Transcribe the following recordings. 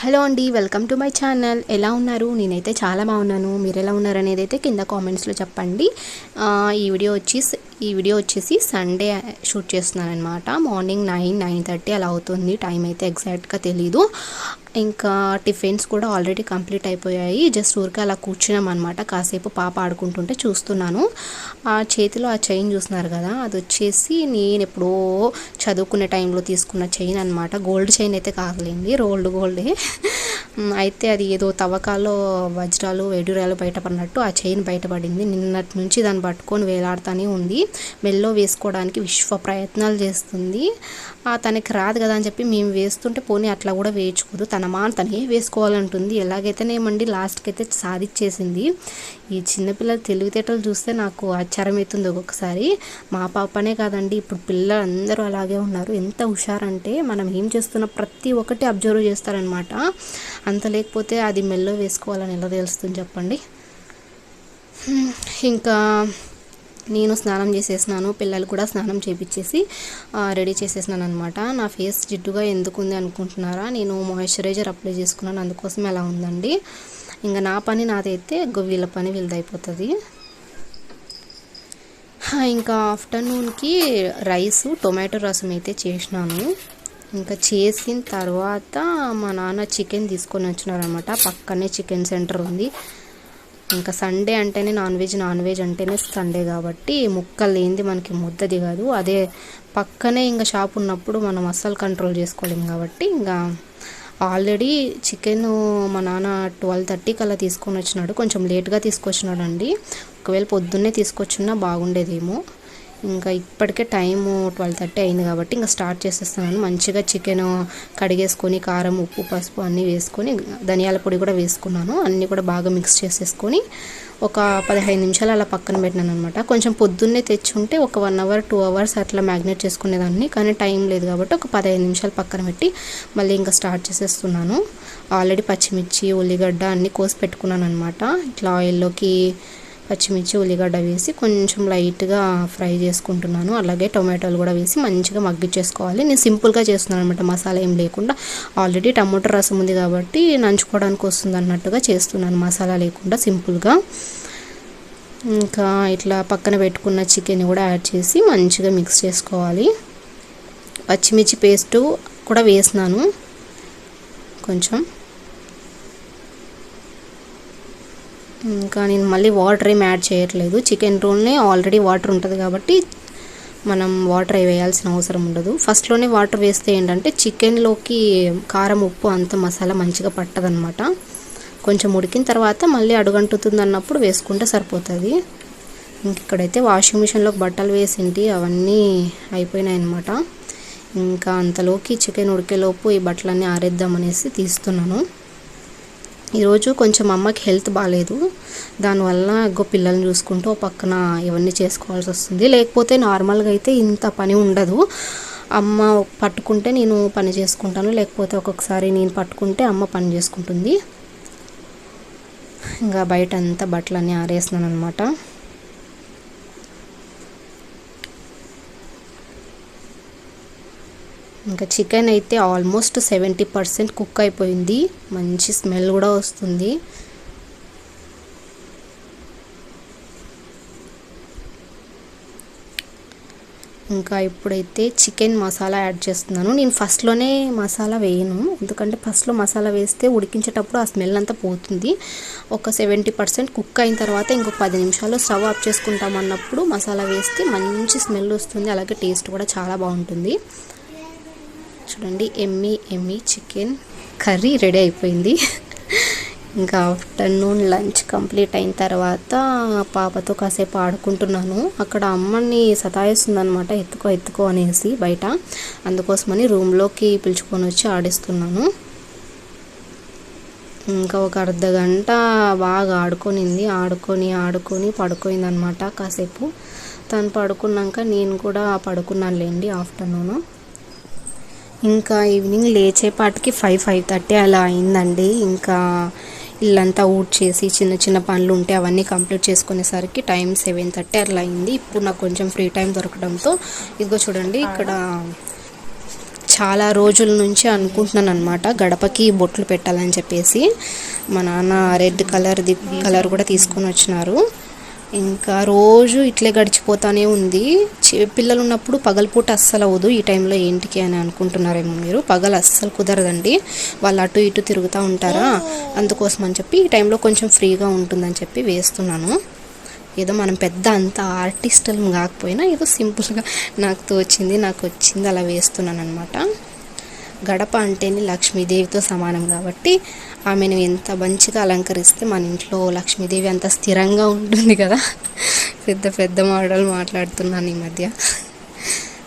Hello అండి welcome to my channel. ఎలా ఉన్నారు? నేనైతే చాలా బాగున్నాను. మీరు ఎలా ఉన్నారు అనేది అయితే కింద కామెంట్స్లో చెప్పండి. ఈ వీడియో వచ్చి ఈ వీడియో వచ్చేసి సండే షూట్ చేస్తున్నాను అనమాట మార్నింగ్ నైన్ నైన్ థర్టీ అలా అవుతుంది. టైం అయితే ఎగ్జాక్ట్గా తెలీదు. ఇంకా టిఫిన్స్ కూడా ఆల్రెడీ కంప్లీట్ అయిపోయాయి. జస్ట్ ఊరికే అలా కూర్చున్నాం అనమాట కాసేపు పాప ఆడుకుంటుంటే చూస్తున్నాను. ఆ చేతిలో ఆ చైన్ చూస్తున్నారు కదా అది వచ్చేసి నేను ఎప్పుడో చదువుకునే టైంలో తీసుకున్న చైన్ అనమాట గోల్డ్ చైన్ అయితే కాదులేండి రోల్డ్ గోల్డే. అయితే అది ఏదో తవ్వకాల్లో వజ్రాలు వెడురాలు బయటపడినట్టు ఆ చైన్ బయటపడింది. నిన్నటి నుంచి దాన్ని పట్టుకొని వేలాడుతూనే ఉంది. మెల్లో వేసుకోవడానికి విశ్వ ప్రయత్నాలు చేస్తుంది. తనకి రాదు కదా అని చెప్పి మేము వేస్తుంటే పోనీ అట్లా కూడా వేయించుకోదు. తన మాన తనే వేసుకోవాలంటుంది. ఎలాగైతేనేమండి లాస్ట్కి అయితే సాధించేసింది ఈ చిన్నపిల్లల తెలివితేటలు చూస్తే నాకు ఆశ్చర్యం అవుతుంది ఒక్కొక్కసారి. మా పాపనే కాదండి ఇప్పుడు పిల్లలు అందరూ అలాగే ఉన్నారు. ఎంత హుషారంటే మనం ఏం చేస్తున్న ప్రతి ఒక్కటి అబ్జర్వ్ చేస్తారనమాట అంత లేకపోతే అది మెల్లో వేసుకోవాలని ఎలా తెలుస్తుంది చెప్పండి? ఇంకా నేను స్నానం చేసేసినాను పిల్లలు కూడా స్నానం చేపించేసి రెడీ చేసేసినాను అనమాట నా ఫేస్ జిడ్డుగా ఎందుకు ఉంది అనుకుంటున్నారా? నేను మాయిశ్చరైజర్ అప్లై చేసుకున్నాను అందుకోసం ఎలా ఉందండి. ఇంకా నా పని నాదైతే ఇంకో వీళ్ళ పని వీళ్ళదైపోతుంది. అయిపోతుంది ఇంకా ఆఫ్టర్నూన్కి రైస్ టొమాటో రసం అయితే చేసినాను. ఇంకా చేసిన తర్వాత మా నాన్న చికెన్ తీసుకొని వచ్చినారనమాట పక్కనే చికెన్ సెంటర్ ఉంది. ఇంకా సండే అంటేనే నాన్ వెజ్ నాన్ వెజ్ అంటేనే సండే కాబట్టి ముక్కలు లేనిది మనకి ముద్ద దిగదు. అదే పక్కనే ఇంకా షాప్ ఉన్నప్పుడు మనం అస్సలు కంట్రోల్ చేసుకోలేం కాబట్టి ఇంకా ఆల్రెడీ చికెన్ మా నాన్న ట్వెల్వ్ థర్టీకి అలా తీసుకొని వచ్చినాడు. కొంచెం లేట్గా తీసుకొచ్చినాడు అండి ఒకవేళ పొద్దున్నే తీసుకొచ్చున్నా బాగుండేదేమో. ఇంకా ఇప్పటికే టైము ట్వెల్వ్ థర్టీ అయింది కాబట్టి ఇంకా స్టార్ట్ చేసేస్తున్నాను మంచిగా చికెన్ కడిగేసుకొని కారం ఉప్పు పసుపు అన్నీ వేసుకొని ధనియాల పొడి కూడా వేసుకున్నాను. అన్నీ కూడా బాగా మిక్స్ చేసేసుకొని ఒక పదిహేను నిమిషాలు అలా పక్కన పెట్టినాను అనమాట కొంచెం పొద్దున్నే తెచ్చుంటే ఒక వన్ అవర్ టూ అవర్స్ అట్లా మ్యాగ్నేట్ చేసుకునేదాన్ని. కానీ టైం లేదు కాబట్టి ఒక పదిహేను నిమిషాలు పక్కన పెట్టి మళ్ళీ ఇంకా స్టార్ట్ చేసేస్తున్నాను. ఆల్రెడీ పచ్చిమిర్చి ఉల్లిగడ్డ అన్నీ కోసి పెట్టుకున్నాను అనమాట ఇట్లా ఆయిల్లోకి పచ్చిమిర్చి ఉల్లిగడ్డ వేసి కొంచెం లైట్గా ఫ్రై చేసుకుంటున్నాను. అలాగే టొమాటోలు కూడా వేసి మంచిగా మగ్గిచ్చేసుకోవాలి. నేను సింపుల్గా చేస్తున్నాను అనమాట మసాలా ఏం లేకుండా. ఆల్రెడీ టమాటో రసం ఉంది కాబట్టి నంచుకోవడానికి వస్తుంది అన్నట్టుగా చేస్తున్నాను. మసాలా లేకుండా సింపుల్గా. ఇంకా ఇట్లా పక్కన పెట్టుకున్న చికెన్ కూడా యాడ్ చేసి మంచిగా మిక్స్ చేసుకోవాలి. పచ్చిమిర్చి పేస్టు కూడా వేసినాను. కొంచెం. ఇంకా నేను మళ్ళీ వాటర్ ఏం యాడ్ చేయట్లేదు. చికెన్ రోల్నే ఆల్రెడీ వాటర్ ఉంటుంది కాబట్టి మనం వాటర్ అవి వేయాల్సిన అవసరం ఉండదు. ఫస్ట్లోనే వాటర్ వేస్తే ఏంటంటే చికెన్లోకి కారం ఉప్పు అంత మసాలా మంచిగా పట్టదనమాట కొంచెం ఉడికిన తర్వాత మళ్ళీ అడుగంటుతుంది అన్నప్పుడు వేసుకుంటే సరిపోతుంది. ఇంక ఇక్కడైతే వాషింగ్ మిషన్లోకి బట్టలు వేసింటి అవన్నీ అయిపోయినాయి అనమాట ఇంకా అంతలోకి చికెన్ ఉడికేలోపు ఈ బట్టలన్నీ ఆరేద్దామనేసి తీస్తున్నాను. ఈరోజు కొంచెం అమ్మకి హెల్త్ బాగాలేదు దానివల్ల ఇంకో పిల్లల్ని చూసుకుంటూ ఓ పక్కన ఇవన్నీ చేసుకోవాల్సి వస్తుంది. లేకపోతే నార్మల్గా అయితే ఇంత పని ఉండదు. అమ్మ పట్టుకుంటే నేను పని చేసుకుంటాను. లేకపోతే ఒక్కొక్కసారి నేను పట్టుకుంటే అమ్మ పని చేసుకుంటుంది. ఇంకా బయట అంతా బట్టలన్నీ ఆరేస్తున్నాను అనమాట ఇంకా చికెన్ అయితే ఆల్మోస్ట్ సెవెంటీ పర్సెంట్ కుక్ అయిపోయింది. మంచి స్మెల్ కూడా వస్తుంది. ఇంకా ఇప్పుడైతే చికెన్ మసాలా యాడ్ చేస్తున్నాను. నేను ఫస్ట్లోనే మసాలా వేయను. ఎందుకంటే ఫస్ట్లో మసాలా వేస్తే ఉడికించేటప్పుడు ఆ స్మెల్ అంతా పోతుంది. ఒక సెవెంటీ పర్సెంట్ కుక్ అయిన తర్వాత ఇంకొక పది నిమిషాలు స్టవ్ ఆఫ్ చేసుకుంటాం అన్నప్పుడు మసాలా వేస్తే మంచి స్మెల్ వస్తుంది. అలాగే టేస్ట్ కూడా చాలా బాగుంటుంది. చూడండి ఎమ్మి ఎమ్మి చికెన్ కర్రీ రెడీ అయిపోయింది. ఇంకా ఆఫ్టర్నూన్ లంచ్ కంప్లీట్ అయిన తర్వాత పాపతో కాసేపు ఆడుకుంటున్నాను. అక్కడ అమ్మని సతాయిస్తుంది అనమాట ఎత్తుకో ఎత్తుకో అనేసి బయట. అందుకోసమని రూమ్లోకి పిలుచుకొని వచ్చి ఆడిస్తున్నాను. ఇంకా ఒక అర్ధ గంట బాగా ఆడుకొనింది. ఆడుకొని ఆడుకొని పడుకోయిందనమాట కాసేపు. తను పడుకున్నాక నేను కూడా పడుకున్నాను లేండి ఆఫ్టర్నూన్. ఇంకా ఈవినింగ్ లేచేపాటికి ఫైవ్ ఫైవ్ థర్టీ అలా అయిందండి. ఇంకా ఇల్లంతా ఊడ్ చేసి చిన్న చిన్న పనులు ఉంటే అవన్నీ కంప్లీట్ చేసుకునేసరికి టైం సెవెన్ థర్టీ అట్లా అయింది. ఇప్పుడు నాకు కొంచెం ఫ్రీ టైం దొరకడంతో ఇదిగో చూడండి ఇక్కడ చాలా రోజుల నుంచి అనుకుంటున్నాను అనమాట గడపకి బొట్లు పెట్టాలని చెప్పేసి. మా నాన్న రెడ్ కలర్ది కలర్ కూడా తీసుకొని వచ్చినారు. ఇంకా రోజు ఇట్లే గడిచిపోతానే ఉంది. పిల్లలు ఉన్నప్పుడు పగలపూట అస్సలు అవ్వదు ఈ టైంలో ఏంటికి అని అనుకుంటున్నారేమో మీరు? పగలు అస్సలు కుదరదండి. వాళ్ళు అటు ఇటు తిరుగుతూ ఉంటారా? అందుకోసం అని చెప్పి ఈ టైంలో కొంచెం ఫ్రీగా ఉంటుందని చెప్పి వేస్తున్నాను. ఏదో మనం పెద్ద అంత ఆర్టిస్టులం కాకపోయినా ఏదో సింపుల్గా నాకు తోచింది నాకు వచ్చింది అలా వేస్తున్నాను అనమాట గడప అంటేనే లక్ష్మీదేవితో సమానం కాబట్టి ఆమెను ఎంత మంచిగా అలంకరిస్తే మన ఇంట్లో లక్ష్మీదేవి అంత స్థిరంగా ఉంటుంది కదా. పెద్ద పెద్ద మోడల్ మాట్లాడుతున్నాను ఈ మధ్య.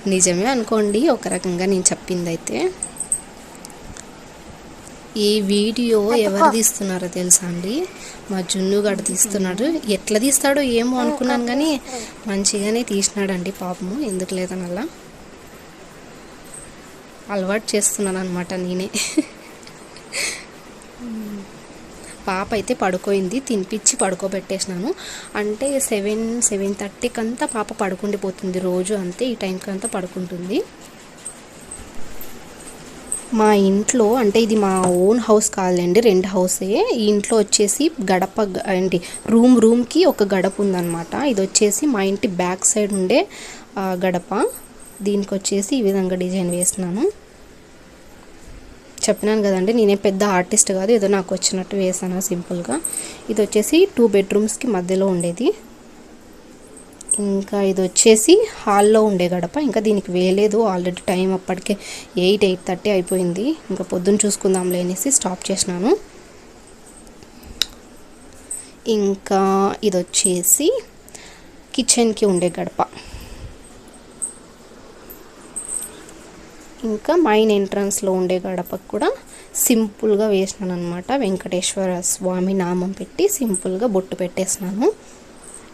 నిజమే అనుకోండి ఒక రకంగా నేను చెప్పింది అయితే ఈ వీడియో ఎవరు తీస్తున్నారో తెలుసా అండి? మా జున్ను గడు తీస్తున్నాడు. ఎట్లా తీస్తాడో ఏమో అనుకున్నాను కానీ మంచిగానే తీసినాడండి పాపము. ఎందుకు లేదని అలా అలవాటు చేస్తున్నాను అనమాట నేనే. పాప అయితే పడుకోయింది తినిపించి పడుకోబెట్టేసినాను. అంటే సెవెన్ సెవెన్ థర్టీకి అంతా పాప పడుకుండిపోతుంది రోజు అంతే ఈ టైంకి అంతా పడుకుంటుంది. మా ఇంట్లో అంటే ఇది మా ఓన్ హౌస్ కాదండి రెండు హౌసే. ఈ ఇంట్లో వచ్చేసి గడప ఏంటి రూమ్ రూమ్కి ఒక గడప ఉందన్నమాట ఇది వచ్చేసి మా ఇంటి బ్యాక్ సైడ్ ఉండే గడప. దీనికి వచ్చేసి ఈ విధంగా డిజైన్ వేస్తున్నాను. చెప్పినాను కదండి నేనే పెద్ద ఆర్టిస్ట్ కాదు ఏదో నాకు వచ్చినట్టు వేసాను సింపుల్గా. ఇది వచ్చేసి టూ బెడ్రూమ్స్కి మధ్యలో ఉండేది. ఇంకా ఇది వచ్చేసి హాల్లో ఉండే గడప ఇంకా దీనికి వేయలేదు ఆల్రెడీ టైం అప్పటికే ఎయిట్ ఎయిట్ థర్టీ అయిపోయింది. ఇంకా పొద్దున్న చూసుకుందాంలే అనేసి స్టాప్ చేసినాను. ఇంకా ఇది వచ్చేసి కిచెన్కి ఉండే గడప. ఇంకా మైన్ ఎంట్రన్స్లో ఉండే గడపకు కూడా సింపుల్గా వేసినాను అనమాట వెంకటేశ్వర స్వామి నామం పెట్టి సింపుల్గా బొట్టు పెట్టేసినాను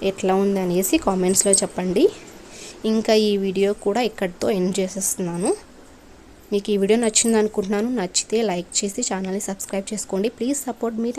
ఎట్లా ఉంది అనేసి కామెంట్స్లో చెప్పండి. ఇంకా ఈ వీడియో కూడా ఇక్కడితో ఎండ్ చేసేస్తున్నాను. మీకు ఈ వీడియో నచ్చింది అనుకుంటున్నాను నచ్చితే లైక్ చేసి ఛానల్ని సబ్స్క్రైబ్ చేసుకోండి. Please support me